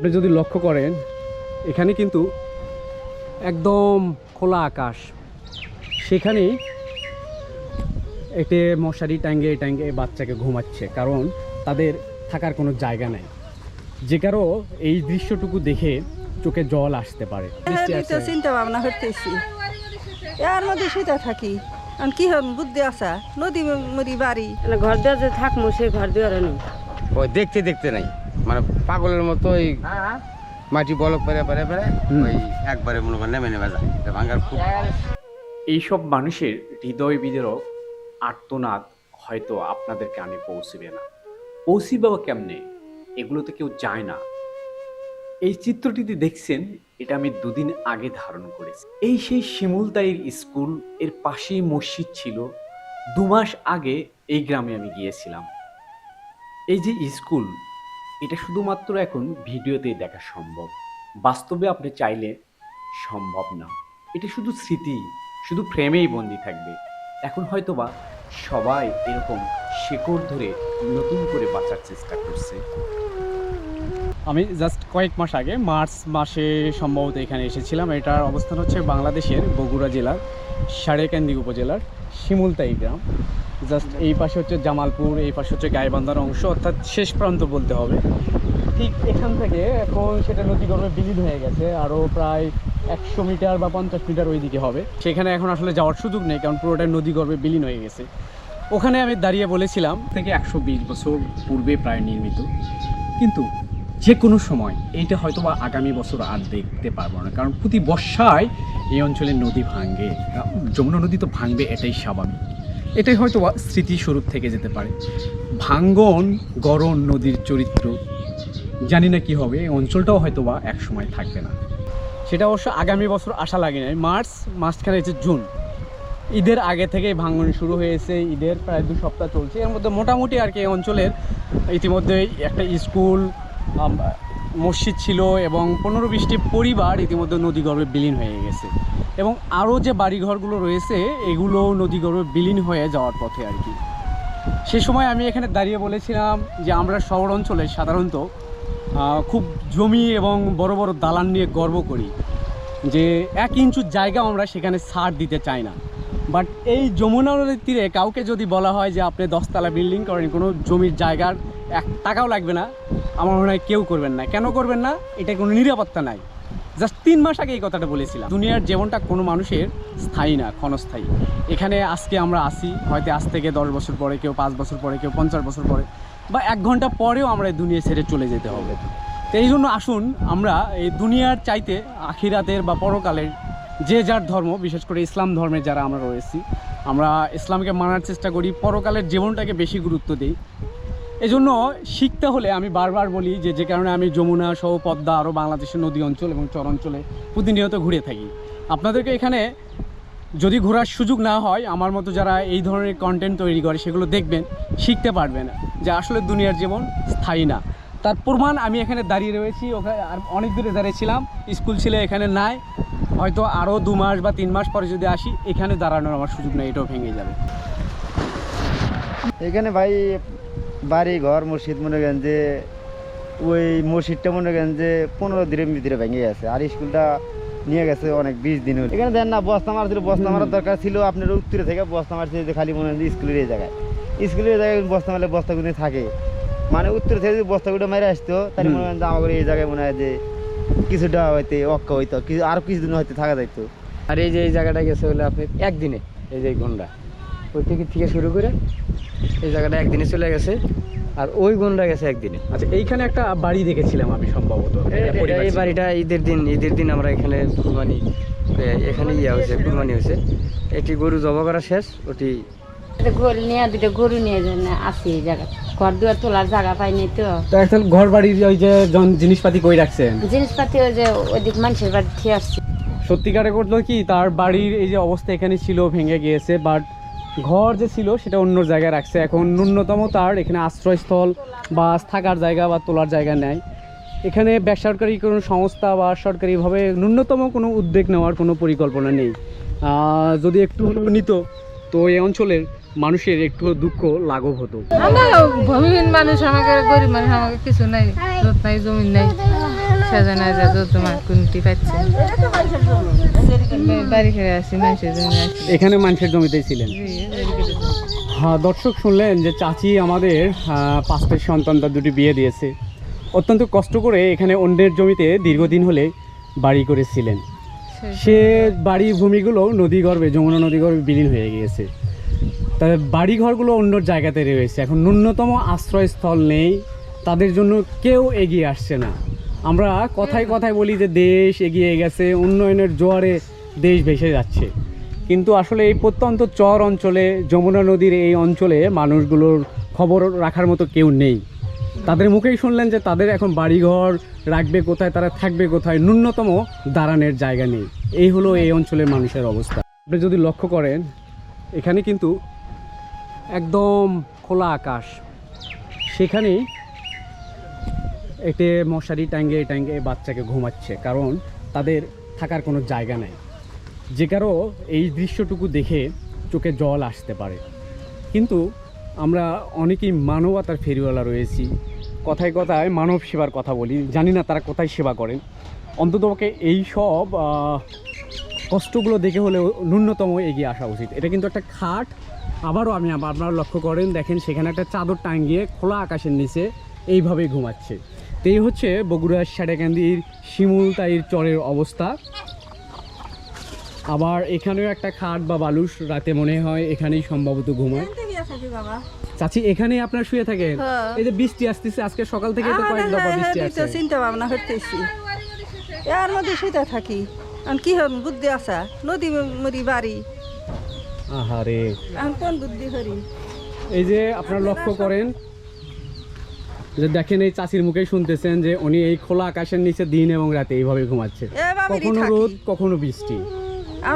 আপনি যদি লক্ষ্য করেন এখানে কিন্তু একদম খোলা আকাশ। সেখানে একটি মশারি টাঙ্গে টাঙ্গে বাচ্চাকে ঘুমাচ্ছে কারণ তাদের থাকার কোনো জায়গা নেই। যে কারও এই দৃশ্যটুকু দেখে চোখে জল আসতে পারে। চিন্তা ভাবনা করতেছি। এর মধ্যে শুতে থাকি। আর কি হন বুদ্ধি আসা নদী মরি বাড়ি। মানে ঘর দুয়ার যে থাকব সেই ঘর দেওয়ার দেখতে দেখতে নাই। মানে পাগলের মতো ওই মাটি বলক পেরে পেরে পেরে ওই একবারে মনে করেন নেমে নেমে যায়। এটা ভাঙার খুব এইসব মানুষের হৃদয় বিদারক আর্তনাদ হয়তো আপনাদের কানে পৌঁছবে না। পৌঁছিবে বা কেমনে? এগুলো তো কেউ যায় না। এই চিত্রটিতে দেখছেন এটা আমি দুদিন আগে ধারণ করেছি। এই সেই শিমুলতাইয়ের স্কুলের পাশেই মসজিদ ছিল। দু মাস আগে এই গ্রামে আমি গিয়েছিলাম। এই যে স্কুল এটা শুধুমাত্র এখন ভিডিওতেই দেখা সম্ভব। বাস্তবে আপনি চাইলে সম্ভব না। এটা শুধু স্মৃতি, শুধু ফ্রেমেই বন্দি থাকবে। এখন হয়তোবা সবাই এরকম শেকড় ধরে নতুন করে বাঁচার চেষ্টা করছে। আমি জাস্ট কয়েক মাস আগে, মার্চ মাসে সম্ভবত এখানে এসেছিলাম। এটার অবস্থান হচ্ছে বাংলাদেশের বগুড়া জেলার সারেকান্দি উপজেলার শিমুলতাই গ্রাম। জাস্ট এই পাশে হচ্ছে জামালপুর, এই পাশে হচ্ছে গাইবান্ধার অংশ, অর্থাৎ শেষ প্রান্ত বলতে হবে। ঠিক এখান থেকে এখন সেটা নদীগর্ভে বিলীন হয়ে গেছে, আরও প্রায় একশো মিটার বা পঞ্চাশ মিটার ওইদিকে হবে। সেখানে এখন আসলে যাওয়ার সুযোগ নেই, কারণ পুরোটাই নদীগর্ভে বিলীন হয়ে গেছে। ওখানে আমি দাঁড়িয়ে বলেছিলাম, থেকে একশো বিশ বছর পূর্বে প্রায় নির্মিত। কিন্তু যে কোনো সময় এইটা হয়তো বা আগামী বছর আর দেখতে পারব না, কারণ প্রতি বর্ষায় এই অঞ্চলের নদী ভাঙে। যমুনা নদী তো ভাঙবে, এটাই স্বাভাবিক। এটাই হয়তো স্মৃতিস্বরূপ থেকে যেতে পারে। ভাঙ্গন গরম নদীর চরিত্র, জানি না কি হবে, এই অঞ্চলটাও হয়তো বা এক সময় থাকবে না। সেটা অবশ্য আগামী বছর আশা লাগে নাই মার্চ মাঝখানে হচ্ছে জুন। ঈদের আগে থেকেই ভাঙন শুরু হয়েছে। ঈদের প্রায় দু সপ্তাহ চলছে। এর মধ্যে মোটামুটি আর কি অঞ্চলের ইতিমধ্যে একটা স্কুল মসজিদ ছিল এবং পনেরো বিশটি পরিবার ইতিমধ্যে নদীগর্ভে বিলীন হয়ে গেছে। এবং আরও যে বাড়িঘরগুলো রয়েছে এগুলো নদীগর্ভে বিলীন হয়ে যাওয়ার পথে আর কি। সে সময় আমি এখানে দাঁড়িয়ে বলেছিলাম যে আমরা শহর অঞ্চলে সাধারণত খুব জমি এবং বড় বড় দালান নিয়ে গর্ব করি যে এক ইঞ্চু জায়গা আমরা সেখানে ছাড় দিতে চাই না। বাট এই যমুনা নদীর তীরে কাউকে যদি বলা হয় যে আপনি দশতলা বিল্ডিং করেন, কোনো জমির জায়গার এক টাকাও লাগবে না, আমার মনে হয় কেউ করবেন না। কেন করবেন না? এটা কোনো নিরাপত্তা নাই। জাস্ট তিন মাস আগে এই কথাটা বলেছিলাম। দুনিয়ার জীবনটা কোনো মানুষের স্থায়ী না, ক্ষণস্থায়ী। এখানে আজকে আমরা আসি, হয়তো আজ থেকে দশ বছর পরে কেউ পাঁচ বছর পরে, কেউ পঞ্চাশ বছর পরে, বা এক ঘণ্টা পরেও আমরা এই দুনিয়া ছেড়ে চলে যেতে হবে। তো এই জন্য আসুন আমরা এই দুনিয়ার চাইতে আখিরাতের বা পরকালের যে যার ধর্ম, বিশেষ করে ইসলাম ধর্মের যারা আমরা রয়েছি, আমরা ইসলামকে মানার চেষ্টা করি, পরকালের জীবনটাকে বেশি গুরুত্ব দিই। এজন্য শিখতে হলে আমি বারবার বলি যে যে কারণে আমি যমুনা সহ পদ্মা আরও বাংলাদেশের নদী অঞ্চল এবং চর অঞ্চলে প্রতিনিয়ত ঘুরে থাকি। আপনাদেরকে এখানে যদি ঘোরার সুযোগ না হয়, আমার মতো যারা এই ধরনের কন্টেন্ট তৈরি করে, সেগুলো দেখবেন, শিখতে পারবেন যে আসলে দুনিয়ার জীবন স্থায়ী না। তার প্রমাণ আমি এখানে দাঁড়িয়ে রয়েছি ওখানে আর অনেক দূরে দাঁড়িয়েছিলাম, স্কুল ছিল এখানে নাই, হয়তো আরও দু মাস বা তিন মাস পরে যদি আসি, এখানে দাঁড়ানোর আমার সুযোগ নেই, এটাও ভেঙে যাবে। এখানে ভাই বাড়ি ঘর মসজিদ মনে করেন যে ওই মসজিদটা মনে করেন যে পনেরো দিনের ভিতরে ভেঙে গেছে। আর স্কুলটা নিয়ে গেছে অনেক বিশ দিন হলো। এখানে দেন না বস্তা মারা ছিল বস্তা মারার দরকার ছিল আপনার উত্তরে থেকে বস্তা মারছে যে খালি মনে হয় স্কুলের এই জায়গায়। স্কুলের জায়গায় বস্তা মারলে বস্তাগুলো থাকে। মানে উত্তর থেকে যদি বস্তাগুলো মেরে আসতো তাহলে মনে করেন যে আমাদের এই জায়গায় মনে হয় যে কিছুটা হইতে অক্কা হইতো কিছু আরও কিছুদিন হয়তো থাকা যাইতো। আর এই যে এই জায়গাটা গেছে হলে আপনি একদিনে এই যে গন্ডা। ওই থেকে থেকে শুরু করে এই জায়গাটা একদিনে চলে গেছে আর ওই গন্ডা গেছে একদিনে। আচ্ছা এইখানে একটা বাড়ি দেখেছিলাম আমি সম্ভবত এই-। বাড়িটা ঈদের দিন ঈদের দিন আমরা এখানে কুরবানি এখানে ইয়ে হয়েছে কুরবানি হয়েছে। এটি গরু জবা করা শেষ ওটি গরু নিয়ে দুটো গরু নিয়ে আসি এই জায়গা। ঘর দুয়ার তোলার জায়গা পাইনি তো। তো এখন ঘর বাড়ির ওই যে জিনিসপাতি কই রাখছেন? জিনিসপাতি ওই যে ওইদিক মানুষের বাড়ি খেয়ে আসছি। সত্যিকারে করল কি তার বাড়ির এই যে অবস্থা এখানে ছিল ভেঙে গিয়েছে বাট ঘর যে ছিল সেটা অন্য জায়গায় রাখছে। এখন ন্যূনতম তার এখানে আশ্রয়স্থল বা থাকার জায়গা বা তোলার জায়গা নেয় এখানে বেসরকারি কোনো সংস্থা বা সরকারিভাবে ন্যূনতম কোনো উদ্যোগ নেওয়ার কোনো পরিকল্পনা নেই। যদি একটু হলেও নিত, তো এই অঞ্চলের মানুষের একটু দুঃখ লাঘব হতো। ভূমিহীন মানুষ, আমাকে গরিব মানুষ, আমাকে কিছু নাই নাই, জমি নাই। সেজন্য যা তোমার কোনটি পাচ্ছে। বাড়ি ফিরে আসি মানুষের জন্য এখানে মানুষের জমিতেই ছিলেন। বাড়ি। হ্যাঁ দর্শক শুনলেন যে চাচি আমাদের পাঁচটা সন্তান তার দুটি বিয়ে দিয়েছে। অত্যন্ত কষ্ট করে এখানে অন্যের জমিতে দীর্ঘদিন হলে বাড়ি করেছিলেন। সে- বাড়ির ভূমিগুলো নদীগর্ভে যমুনা নদীগর্ভে বিলীন হয়ে গিয়েছে। তাদের বাড়িঘরগুলো অন্য জায়গাতে রয়েছে। এখন ন্যূনতম আশ্রয়স্থল নেই। তাদের জন্য কেউ এগিয়ে আসছে না। আমরা কথায় কথায় বলি যে দেশ এগিয়ে গেছে, উন্নয়নের জোয়ারে দেশ ভেসে যাচ্ছে। কিন্তু আসলে এই প্রত্যন্ত চর অঞ্চলে, যমুনা নদীর এই অঞ্চলে মানুষগুলোর খবর রাখার মতো কেউ নেই। তাদের মুখেই শুনলেন যে তাদের এখন বাড়িঘর রাখবে কোথায়, তারা থাকবে কোথায়, ন্যূনতম দাঁড়ানোর জায়গা নেই। এই হলো এই অঞ্চলের মানুষের অবস্থা। আপনি যদি লক্ষ্য করেন, এখানে কিন্তু একদম খোলা আকাশ। সেখানেই এতে মশারি টাঙ্গে টাঙ্গে বাচ্চাকে ঘুমাচ্ছে, কারণ তাদের থাকার কোনো জায়গা নেই। যে কারও এই দৃশ্যটুকু দেখে চোখে জল আসতে পারে। কিন্তু আমরা অনেকেই মানবতার ফেরিওয়ালা রয়েছি। কথায় কথায় মানব সেবার কথা বলি, জানি না তারা কোথায় সেবা করেন। অন্ততপক্ষে এই সব কষ্টগুলো দেখে হলেও ন্যূনতম এগিয়ে আসা উচিত। এটা কিন্তু একটা খাট। আবারও আমি, আপনারা লক্ষ্য করেন, দেখেন সেখানে একটা চাদর টাঙ্গিয়ে খোলা আকাশের নিচে এইভাবেই ঘুমাচ্ছে। তো এই হচ্ছে বগুড়ার সারেকান্দির শিমুলতাইর চরের অবস্থা। আবার এখানেও একটা খাট বা বালুস রাতে মনে হয় এখানেই সম্ভবত ঘুমায়। চাচি এখানেই আপনার শুয়ে থাকেন? হ্যাঁ। এই যে বৃষ্টি আসতেছে আজকে সকাল থেকে তো কয়েক দফা বৃষ্টি আসছে চিন্তা ভাবনা করতেছি। এর মধ্যে শুতে থাকি। আর কি হন বুদ্ধি আসা নদী মরি বাড়ি। আহারে। এখন কোন বুদ্ধি করি? এই যে আপনারা লক্ষ্য করেন যে দেখেন এই চাচির মুখেই শুনতেছেন যে উনি এই খোলা আকাশের নিচে দিন এবং রাতে এইভাবে ঘুমাচ্ছে। কখনো রোদ কখনো বৃষ্টি।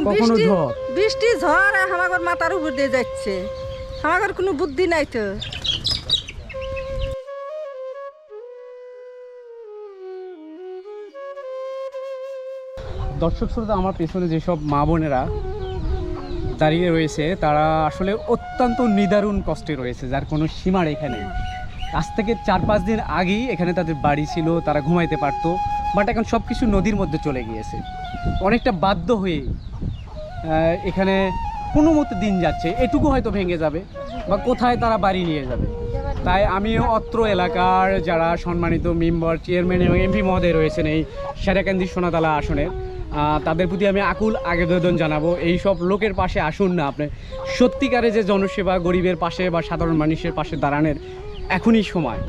কখনো বৃষ্টি ঝড়। বৃষ্টি ঝড় আমার মাথার উপর দিয়ে যাচ্ছে। আমার কোনো বুদ্ধি নাই তো। দর্শক শ্রোতা আমার পেছনে যেসব মা বোনেরা দাঁড়িয়ে রয়েছে তারা আসলে অত্যন্ত নিদারুণ কষ্টে রয়েছে যার কোনো সীমা রেখা নেই। আজ থেকে চার পাঁচ দিন আগেই এখানে তাদের বাড়ি ছিল, তারা ঘুমাইতে পারতো বাট এখন সব কিছু নদীর মধ্যে চলে গিয়েছে। অনেকটা বাধ্য হয়ে এখানে কোনো মতো দিন যাচ্ছে, এটুকু হয়তো ভেঙে যাবে, বা কোথায় তারা বাড়ি নিয়ে যাবে। তাই আমিও অত্র এলাকার যারা সম্মানিত মেম্বার, চেয়ারম্যান এবং এমপি মহোদয় রয়েছেন এই সেরাকান্দি সোনাতলা আসনের তাদের প্রতি আমি আকুল আবেদন জানাব, এই সব লোকের পাশে আসুন না আপনি। সত্যিকারে যে জনসেবা গরিবের পাশে বা সাধারণ মানুষের পাশে দাঁড়ানোর এখনই সময়।